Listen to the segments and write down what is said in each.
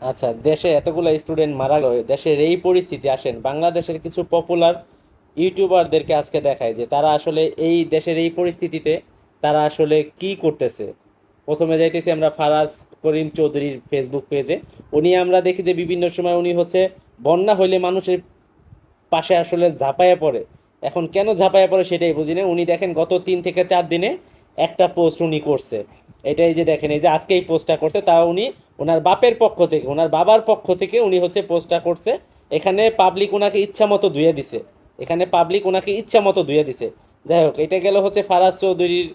আচ্ছা দেশে এতগুলো স্টুডেন্ট মারা গেল, দেশের এই পরিস্থিতি আসেন। বাংলাদেশের কিছু পপুলার ইউটিউবারদেরকে আজকে দেখায় যে তারা আসলে এই দেশের এই পরিস্থিতিতে তারা আসলে কি করতেছে। প্রথমে যাইতেছি আমরা ফারাজ করিম চৌধুরীর ফেসবুক পেজে উনি আমরা দেখি যে বিভিন্ন সময় উনি হচ্ছে বন্যা হইলে মানুষের পাশে আসলে ঝাঁপাইয়া পড়ে। এখন কেন ঝাঁপায়া পড়ে সেটাই বুঝি না। উনি দেখেন গত তিন থেকে চার দিনে একটা পোস্ট উনি করছে। এটাই যে দেখেন, এই যে আজকে এই পোস্টটা করছে, তা উনি ওনার বাপের পক্ষ থেকে, ওনার বাবার পক্ষ থেকে উনি হচ্ছে পোস্টটা করছে। এখানে পাবলিক ওনাকে ইচ্ছা মতো ধুয়ে দিছে। এখানে পাবলিক ওনাকে ইচ্ছা মতো ধুয়ে দিছে। যাই হোক, এটা গেল হচ্ছে ফারাজ চৌধুরীর,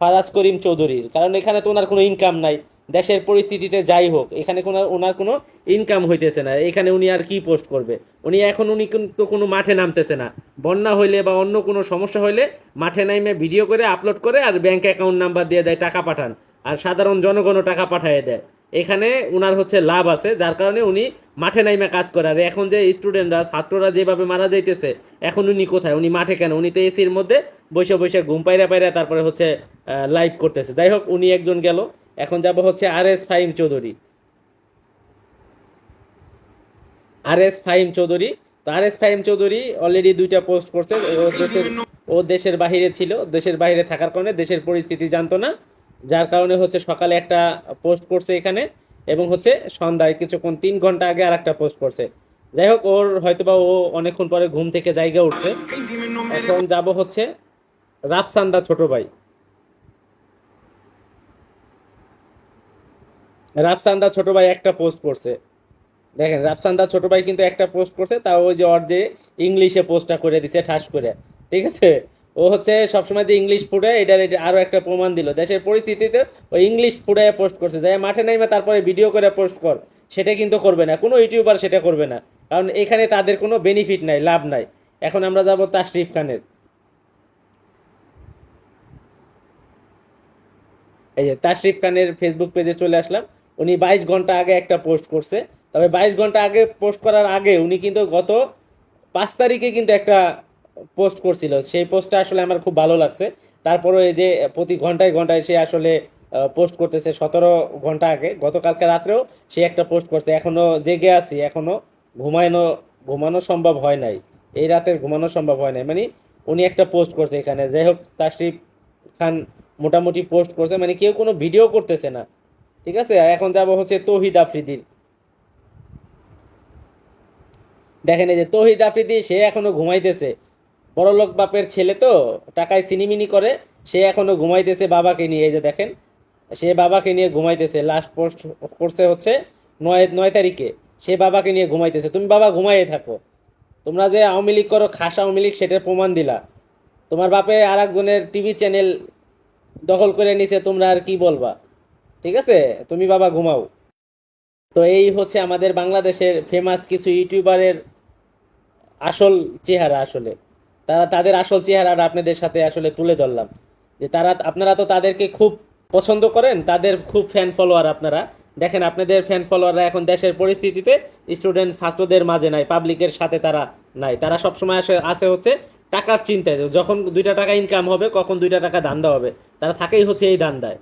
ফারাজ করিম চৌধুরীর। কারণ এখানে তো ওনার কোনো ইনকাম নাই। দেশের পরিস্থিতিতে যাই হোক, এখানে কোনো, ওনার কোনো ইনকাম হইতেছে না। এখানে উনি আর কি পোস্ট করবে? উনি এখন, উনি কিন্তু কোনো মাঠে নামতেছে না। বন্যা হইলে বা অন্য কোনো সমস্যা হইলে মাঠে নামে ভিডিও করে আপলোড করে আর ব্যাংক অ্যাকাউন্ট নাম্বার দিয়ে দেয়, টাকা পাঠান। আর সাধারণ জনগণও টাকা পাঠিয়ে দেয়। এখানে উনার হচ্ছে লাভ আছে, যার কারণে উনি মাঠে নাইমে কাজ করে। আর এখন যে স্টুডেন্টরা ছাত্ররা যেভাবে মারা যাইতেছে, এখন উনি কোথায়? উনি মাঠে কেন? উনি তো এসির মধ্যে বসে বসে ঘুম পাইরা পাইরা তারপরে হচ্ছে লাইভ করতেছে। যাই হোক, উনি একজন গেল। এখন যাব হচ্ছে R S Fahim Chowdhury. R S Fahim Chowdhury. তো R S Fahim Chowdhury already দুইটা পোস্ট করছে। ও দেশের ও দেশের বাহিরে ছিল। দেশের বাইরে থাকার কারণে দেশের পরিস্থিতি জানতো না। যার কারণে হচ্ছে সকালে একটা পোস্ট করছে এখানে এবং হচ্ছে সন্ধ্যায় কিছুক্ষণ তিন ঘণ্টা আগে আর একটা পোস্ট করছে। যাই হোক, ওর হয়তোবা ও অনেকক্ষণ পরে ঘুম থেকে জায়গা উঠছে। এখন যাব হচ্ছে রাফসান্দা ছোট ভাই। রাফসান্দা ছোট ভাই একটা পোস্ট করছে। দেখেন, রাফসান্দা ছোট ভাই কিন্তু একটা পোস্ট করছে, তাও ওই যে ওর যে ইংলিশে পোস্টটা করে দিছে, ঠাস করে। ঠিক আছে? ও হচ্ছে সবসময় যে ইংলিশ ফুটে এটার এটা আরও একটা প্রমাণ দিল। দেশের পরিস্থিতিতে ওই ইংলিশ ফুটে পোস্ট করছে। যাই মাঠে নাইমে তারপরে ভিডিও করে পোস্ট কর, সেটা কিন্তু করবে না। কোনো ইউটিউবার সেটা করবে না। কারণ এখানে তাদের কোনো বেনিফিট নাই, লাভ নাই। এখন আমরা যাব তাশরিফ খানের। এই যে তাশরিফ খানের ফেসবুক পেজে চলে আসলাম। উনি বাইশ ঘণ্টা আগে একটা পোস্ট করছে। তবে বাইশ ঘণ্টা আগে পোস্ট করার আগে উনি কিন্তু গত পাঁচ তারিখে কিন্তু একটা পোস্ট করছিল। সেই পোস্টটা আসলে আমার খুব ভালো লাগছে। তারপরে এই যে প্রতি ঘন্টায় ঘন্টায় সে আসলে পোস্ট করতেছে সতেরো ঘণ্টা আগে। গতকালকে রাত্রেও সে একটা পোস্ট করছে। এখনও জেগে আছি এখনও ঘুমানো ঘুমানো সম্ভব হয় নাই। এই রাতের ঘুমানো সম্ভব হয় নাই। মানে উনি একটা পোস্ট করছে এখানে। যাই হোক তাশরিফ খান মোটামুটি পোস্ট করছে। মানে কেউ কোনো ভিডিও করতেছে না। ঠিক আছে? এখন যাব হচ্ছে তৌহিদ আফ্রিদির। দেখেন এই যে তৌহিদ আফ্রিদি, সে এখনও ঘুমাইতেছে। বড়লোক বাপের ছেলে তো, টাকায় সিনিমিনি করে, সে এখনও ঘুমাইতেছে বাবাকে নিয়ে। এই যে দেখেন, সে বাবাকে নিয়ে ঘুমাইতেছে। লাস্ট পোস্ট করছে হচ্ছে নয় নয় তারিখে। সে বাবাকে নিয়ে ঘুমাইতেছে। তুমি বাবা ঘুমাইয়ে থাকো। তোমরা যে আওয়ামী লীগ করো, খাস আওয়ামী লীগ, সেটার প্রমাণ দিলা। তোমার বাপে আর একজনের টিভি চ্যানেল দখল করে নিছে, তোমরা আর কি বলবা? ঠিক আছে? তুমি বাবা ঘুমাও। তো এই হচ্ছে আমাদের বাংলাদেশের ফেমাস কিছু ইউটিউবারের আসল চেহারা আসলে। তারা তাদের আসল চেহারাটা আপনাদের সাথে আসলে তুলে ধরলাম। যে তারা, আপনারা তো তাদেরকে খুব পছন্দ করেন, তাদের খুব ফ্যান ফলোয়ার আপনারা। দেখেন, আপনাদের ফ্যান ফলোয়াররা এখন দেশের পরিস্থিতিতে স্টুডেন্ট ছাত্রদের মাঝে নাই পাবলিকের সাথে তারা নাই। তারা সবসময় আসে আসে হচ্ছে টাকার চিন্তায়। যখন দুইটা টাকা ইনকাম হবে, কখন দুইটা টাকা ধান্দা হবে। তারা থাকেই হচ্ছে এই ধান্দায়।